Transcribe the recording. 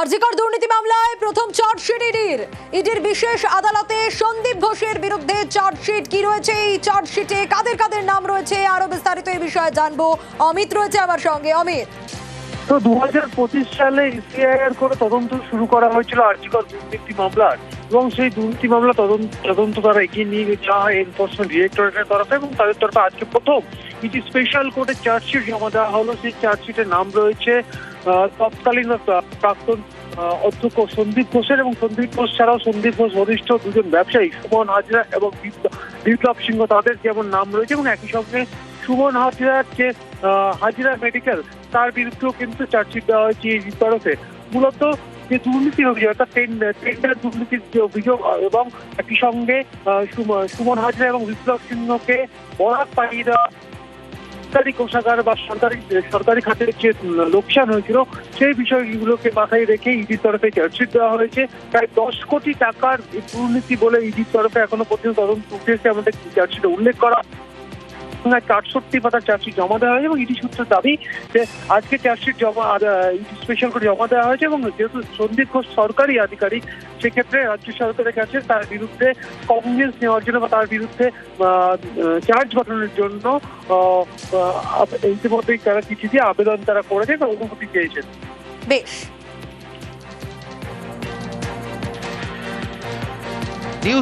আরজিকর দুর্নীতি মামলায় প্রথম চার্জশিট ইডির। ইডির বিশেষ আদালতে সন্দীপ ঘোষের বিরুদ্ধে চার্জশিট কি রয়েছে? এই চার্জশিটে কাদের কাদের নাম রয়েছে? আরও বিস্তারিত এই বিষয়ে জানব। অমিত রয়েছে আমার সঙ্গে। অমিত। তো দু হাজার পঁচিশ সালে ইসিআইআর করে তদন্ত শুরু করা হয়েছিল আর্জিকর দুর্নীতি মামলার। এবং সেই দুর্নীতি মামলা তদন্ত তদন্ত তারা এগিয়ে নিয়ে যাওয়া এনফোর্সমেন্ট ডিরেক্টরেটের তরফে এবং তাদের তরফে আজকে প্রথম কিছু স্পেশাল কোর্টে চার্জশিট জমা দেওয়া হলো। সেই চার্জশিটের নাম রয়েছে তৎকালীন প্রাক্তন অধ্যক্ষ সন্দীপ ঘোষের এবং সন্দীপ ঘোষ ছাড়াও সন্দীপ ঘোষ ঘনিষ্ঠ দুজন ব্যবসায়ী সুমন হাজরা এবং বিপ্ল- বিপ্লব সিংহ তাদের যেমন নাম রয়েছে এবং একই সঙ্গে সুমন হাজরার যে হাজিরা মেডিকেল তার বিরুদ্ধেও কিন্তু চার্জশিট দেওয়া হয়েছে এই তরফে। মূলত যে দুর্নীতির অভিযোগ, অর্থাৎ টেন্ডার দুর্নীতির যে অভিযোগ, এবং একই সঙ্গে সুমন হাজরা এবং বিপ্লব সিংহকে বরাক পাইয়ে দেওয়া সরকারি কোষাগার বা সরকারি সরকারি খাতের যে লোকসান হয়েছিল, সেই বিষয়গুলোকে মাথায় রেখে ইডির তরফে চার্জশিট দেওয়া হয়েছে। প্রায় দশ কোটি টাকার দুর্নীতি বলে ইডির তরফে এখনও পর্যন্ত তদন্ত উঠেছে, আমাদের চার্জশিটে উল্লেখ করা আটষট্টি পাতা চার্জশিট জমা দেওয়া হয়েছে এবং ইডি সূত্রের দাবি যে আজকে চার্জশিট জমা স্পেশাল করে জমা দেওয়া হয়েছে এবং যেহেতু সন্দীপ ঘোষ সরকারি আধিকারিক, সেক্ষেত্রে রাজ্য সরকারের কাছে তার বিরুদ্ধে কংগ্রেস নেওয়ার জন্য বা তার বিরুদ্ধে চার্জ গঠনের জন্য ইতিমধ্যেই তারা চিঠি দিয়ে আবেদন তারা করেছে অনুমতি চেয়েছেন। বেশ।